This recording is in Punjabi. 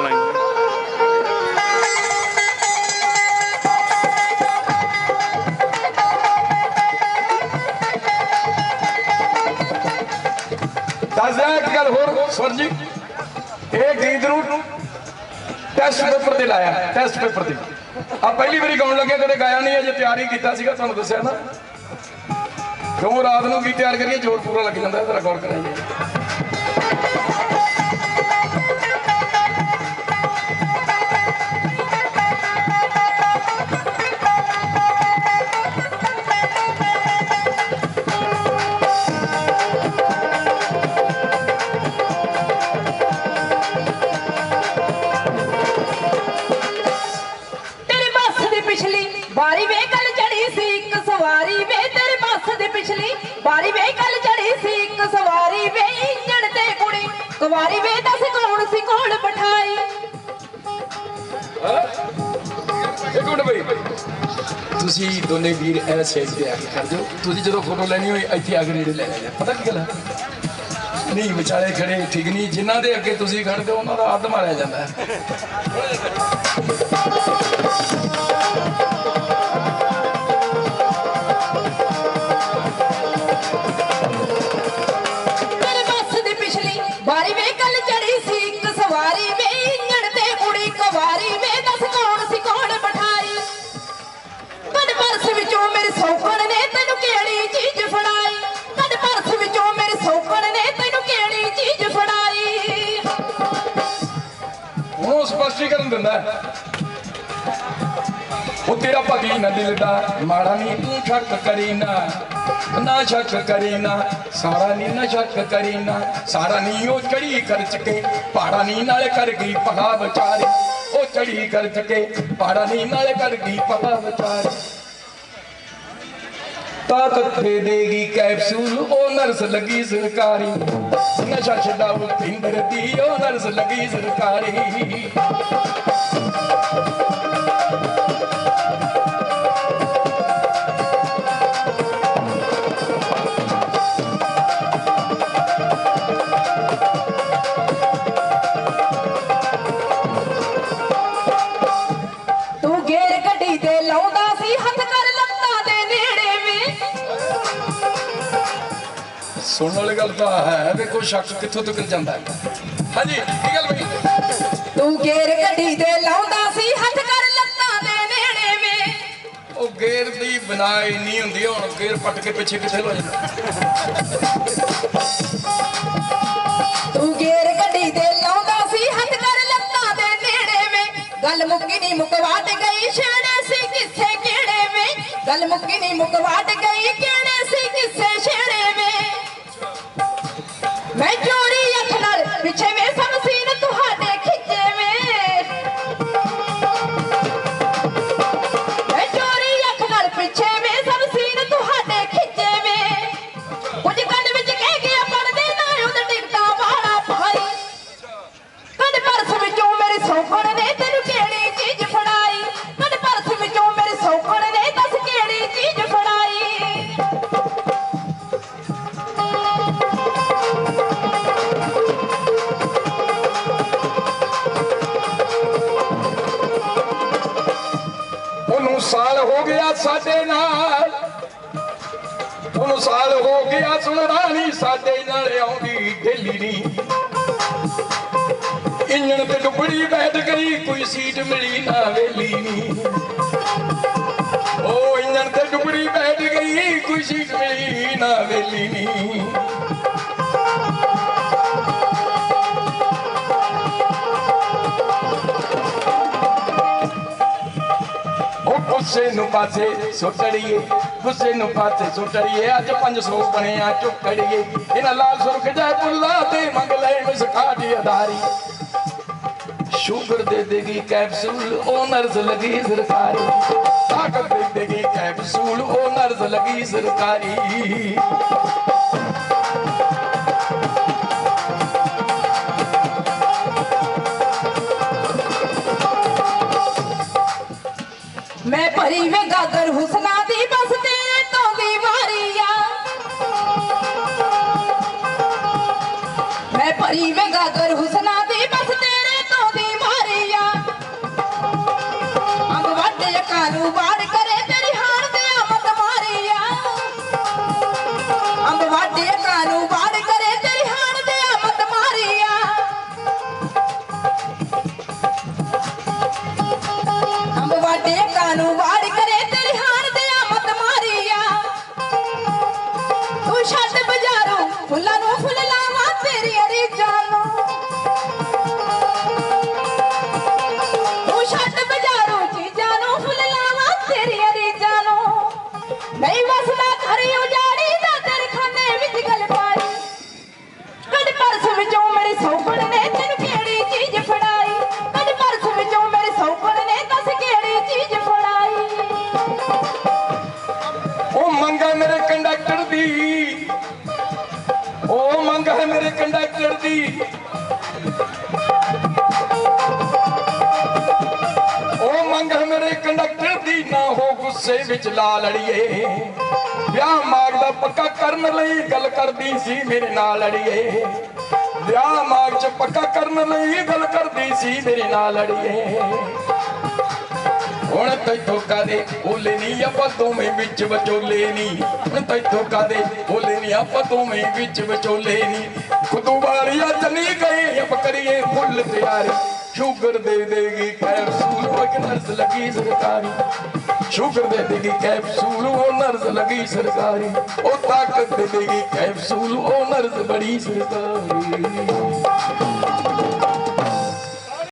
ਬਣਾਈ। ਦੱਸ ਇੱਕ ਗੱਲ ਹੋਰ ਸਵਰ ਜੀ। ਇਹ ਗੀਤ ਨੂੰ ਟੈਸਟ ਪੇਪਰ ਤੇ ਲਾਇਆ ਟੈਸਟ ਪੇਪਰ ਤੇ। ਆ ਪਹਿਲੀ ਵਾਰੀ ਗਾਉਣ ਲੱਗਿਆ, ਕਦੇ ਗਾਇਆ ਨਹੀਂ, ਅਜੇ ਤਿਆਰੀ ਕੀਤਾ ਸੀਗਾ, ਤੁਹਾਨੂੰ ਦੱਸਿਆ ਨਾ। ਕਿਉਂ ਰਾਤ ਨੂੰ ਗੀਤ ਤਿਆਰ ਕਰੀਏ, ਜ਼ੋਰ ਪੂਰਾ ਲੱਗ ਜਾਂਦਾ ਤੇਰਾ ਗੌਰ ਕਰਾਂਗੇ। ਦੀ ਪਿਛਲੀ ਬਾਰੀ ਵੇ ਕੱਲ ਚੜੀ ਸੀ, ਇੱਕ ਸਵਾਰੀ ਵੇ ਤੇਰੀ ਬੱਸ ਦੀ ਪਿਛਲੀ ਬਾਰੀ ਵੇ ਕੱਲ ਚੜੀ ਸੀ, ਇੱਕ ਸਵਾਰੀ ਵੇ ਇੰਜਣ ਤੇ ਕੁੜੀ, ਕੁਵਾਰੀ ਵੇ ਦੱਸ ਕੌਣ ਸੀ ਕੋਲ ਬਿਠਾਈ? ਇੱਕ ਮਿੰਟ ਬਈ। ਤੁਸੀਂ ਦੋਨੇ ਵੀਰ ਐ ਸਾਈਡ ਤੇ ਆ ਕੇ ਕਰ ਦਿਓ ਤੁਸੀਂ ਜਦੋਂ ਫੋਟੋ ਲੈਣੀ ਹੋਈ, ਇੱਥੇ ਆ ਕੇ ਨੇੜੇ ਲੈ ਲੈਣਾ ਪਤਾ ਕੀ ਗੱਲ ਹੈ ਨਹੀਂ, ਵਿਚਾਲੇ ਖੜੇ ਠੀਕ ਨਹੀਂ। ਜਿਨ੍ਹਾਂ ਦੇ ਅੱਗੇ ਤੁਸੀਂ ਖੜਦੇ ਹੋ ਉਹਨਾਂ ਦਾ ਅੱਧ ਮਾਰਿਆ ਜਾਂਦਾ। ਹੈ ਬਾਰੀ ਵੇ ਕੱਲ ਚੜੀ ਸੀ, ਇੱਕ ਸਵਾਰੀ ਵੇ ਇੰਜਣ ਤੇ ਕੁੜੀ ਕੁਵਾਰੀ ਵੇ ਦੱਸ ਕੌਣ ਸੀ ਕੋਲ ਬਿਠਾਈ? ਕੱਢ ਪਰਸ ਵਿੱਚੋਂ ਮੇਰੇ ਸੌਕਣ ਨੇ ਤੈਨੂੰ ਕਿਹੜੀ ਚੀਜ਼ ਫੜਾਈ? ਕੱਢ ਪਰਸ ਵਿੱਚੋਂ ਮੇਰੇ ਸੌਕਣ ਨੇ ਤੈਨੂੰ ਕਿਹੜੀ ਚੀਜ਼ ਫੜਾਈ? ਉਹ ਸਪਸ਼ਟੀਕਰਨ ਦਿੰਦਾ ਹੈ। ਤੇਰਾ ਭਗੀ ਨਾ ਦਿਲ ਦਾ? ਮਾੜਾ ਨਹੀਂ ਤੂੰ ਸ਼ੱਕ ਕਰੀ ਨਾ। ਨਾ ਸ਼ੱਕ ਕਰੀ ਨਾ। ਸਾਰਾ ਨਹੀਂ ਨਾ ਸ਼ੱਕ ਕਰੀ ਨਾ। ਸਾਰਾ ਨਹੀਂ ਉਹ ਚੜੀ ਕਰ ਚਕੇ। ਪਹਾੜਾ ਨਹੀਂ ਨਾਲੇ ਕਰ ਗਈ ਪਹਾ ਵਿਚਾਰੇ। ਉਹ ਚੜੀ ਕਰ ਚਕੇ। ਪਹਾੜਾ ਨਹੀਂ ਨਾਲੇ ਕਰ ਗਈ ਪਹਾ ਵਿਚਾਰੇ। ਤਾਕਤ ਦੇ ਦੇਗੀ ਕੈਪਸੂਲ। ਉਹ ਨਰਸ ਲੱਗੀ ਸਰਕਾਰੀ। ਨਸ਼ਾ ਛਡਾਉ ਪਿੰਦਰ ਦੀ, ਉਹ ਨਰਸ ਲੱਗੀ ਸਰਕਾਰੀ। ਸੁਣਨ ਵਾਲੀ ਗੱਲ ਤਾਂ ਹੈ। ਵੇਖੋ ਸ਼ੱਕ ਕਿੱਥੋਂ ਤੱਕ ਜਾਂਦਾ ਹੈ ਹਾਂਜੀ ਕੀ ਗੱਲ ਬਈ ਤੂੰ ਗੇਰ ਗੱਡੀ ਤੇ ਲਾਉਂਦਾ ਸੀ ਹੱਥ ਕਰ ਲੱਤਾਂ ਦੇ ਨੇੜੇ ਵੇ। ਉਹ ਗੇਰ ਦੀ ਬਨਾਈ ਨਹੀਂ ਹੁੰਦੀ ਹੁਣ ਗੇਰ ਪੱਟ ਕੇ ਪਿੱਛੇ ਕਿੱਥੇ ਹੋ ਜਾਂਦਾ? ਤੂੰ ਗੇਰ ਗੱਡੀ ਤੇ ਲਾਉਂਦਾ ਸੀ ਹੱਥ ਕਰ ਲੱਤਾਂ ਦੇ ਨੇੜੇ ਵੇ। ਗੱਲ ਮੁੱਕੀ ਨਹੀਂ ਮੁਕਵਾਟ ਗਈ ਛੇੜੇ ਸੀ ਕਿੱਥੇ ਕਿਹੜੇ ਵੇ। ਗੱਲ ਮੁੱਕੀ ਨਹੀਂ ਮੁਕਵਾਟ ਗਈ ਕਿਹੜੇ ਸੀ ਕਿੱਥੇ ਸਾਲ ਹੋ ਗਿਆ ਸਾਡੇ ਨਾਲ। ਉਹਨੂੰ ਸਾਲ ਹੋ ਗਿਆ ਸੁਣਦਾ ਨਹੀਂ ਸਾਡੇ ਨਾਲ ਆਉਂਦੀ ਢੇਲੀ ਨਹੀਂ ਇੰਜਣ ਤੇ ਡੁੱਬੜੀ ਬੈਠ ਗਈ, ਕੋਈ ਸੀਟ ਮਿਲੀ ਨਾ ਵੇਲੀ ਨਹੀਂ ਉਹ ਇੰਜਣ ਤੇ ਡੁੱਬੜੀ ਬੈਠ ਗਈ, ਕੋਈ ਸੀਟ ਮਿਲੀ ਨਾ ਵੇਲੀ ਨਹੀਂ ਉਹ ਗੁੱਸੇ ਨੂੰ ਪਾਸੇ ਸੁੱਟੜੀਏ ਗੁੱਸੇ ਨੂੰ ਪਾਸੇ ਸੁੱਟੜੀਏ ਅੱਜ 500 ਬਣਿਆ ਚੁੱਕੜੀਏ ਇਹਨਾਂ ਲਾਲ ਸੁਰਖ ਜੈ ਪੁੱਲਾ ਤੇ ਮੰਗ ਲੈ ਮਸਕਾ ਦੀ ਅਦਾਰੀ ਸ਼ੂਗਰ ਦੇ ਦੇਗੀ ਕੈਪਸੂਲ ਉਹ ਨਰਸ ਲਗੀ ਸਰਕਾਰੀ ਤਾਕਤ ਦੇ ਦੇਗੀ ਕੈਪਸੂਲ ਉਹ ਨਰਸ ਲਗੀ ਸਰਕਾਰੀ ਮੈਂ ਵਿੱਚੋਂ ਮੇਰੇ ਸੌਕਣ ਨੇ ਤੈਨੂੰ ਕਿਹੜੀ ਚੀਜ਼ ਫੜਾਈ? ਕੱਲ ਪਰਸ ਵਿੱਚੋਂ ਮੇਰੇ ਸੌਕਣ ਨੇ ਦੱਸ ਕਿਹੜੀ ਚੀਜ਼ ਫੜਾਈ? ਉਹ ਮੰਗਾ ਮੇਰੇ ਕੰਡਕਟਰ ਦੀ। ਉਹ ਮੰਗਾ ਮੇਰੇ ਕੰਡਕਟਰ ਦੀ। ਉਹ ਮੰਗਾ ਮੇਰੇ ਕੰਡਕਟਰ ਦੀ। ਨਾ ਹੋ ਗੁੱਸੇ ਵਿੱਚ ਲਾ ਲੜੀਏ ਵਿਆਹ ਮਾਗ ਦਾ ਪੱਕਾ ਕਰਨ ਲਈ ਗੱਲ ਕਰਦੀ ਸੀ ਮੇਰੇ ਨਾਲ ਅੜੀਏ। ਵਿਆਹ ਮਾਗ ਚ ਪੱਕਾ ਕਰਨ ਲਈ ਗੱਲ ਕਰਦੀ ਸੀ, ਮੇਰੇ ਨਾਲ ਅੜੀਏ। ਹੁਣ ਤੈਥੋਂ ਕਾਦੇ ਓਲੇ ਨਹੀਂ ਆਪਾਂ ਦੋਵੇਂ ਵਿੱਚ ਵਿਚੋਲੇ ਨਹੀਂ ਹੁਣ ਤੈਥੋਂ ਕਾਦੇ ਓਲੇ ਨਹੀਂ ਆਪਾਂ ਦੋਵੇਂ ਵਿੱਚ ਵਿਚੋਲੇ ਨਹੀਂ ਖੁਦੂ ਵਾਲੀਆ ਚਲੀ ਗਈ ਅਬ ਕਰੀਏ ਫੁੱਲ ਤਿਆਰੀ। ਸ਼ੂਗਰ ਦੇ ਦੇਗੀ ਕੈਪਸੂਲ ਉਹ ਨਰਸ ਲੱਗੀ ਸਰਕਾਰੀ। ਸ਼ੂਗਰ ਦੇ ਦੇਗੀ ਕੈਪਸੂਲ ਉਹ ਨਰਸ ਲੱਗੀ ਸਰਕਾਰੀ। ਉਹ ਤਾਕਤ ਦੇ ਦੇਗੀ ਕੈਪਸੂਲ ਉਹ ਨਰਸ ਬੜੀ ਸਰਕਾਰੀ।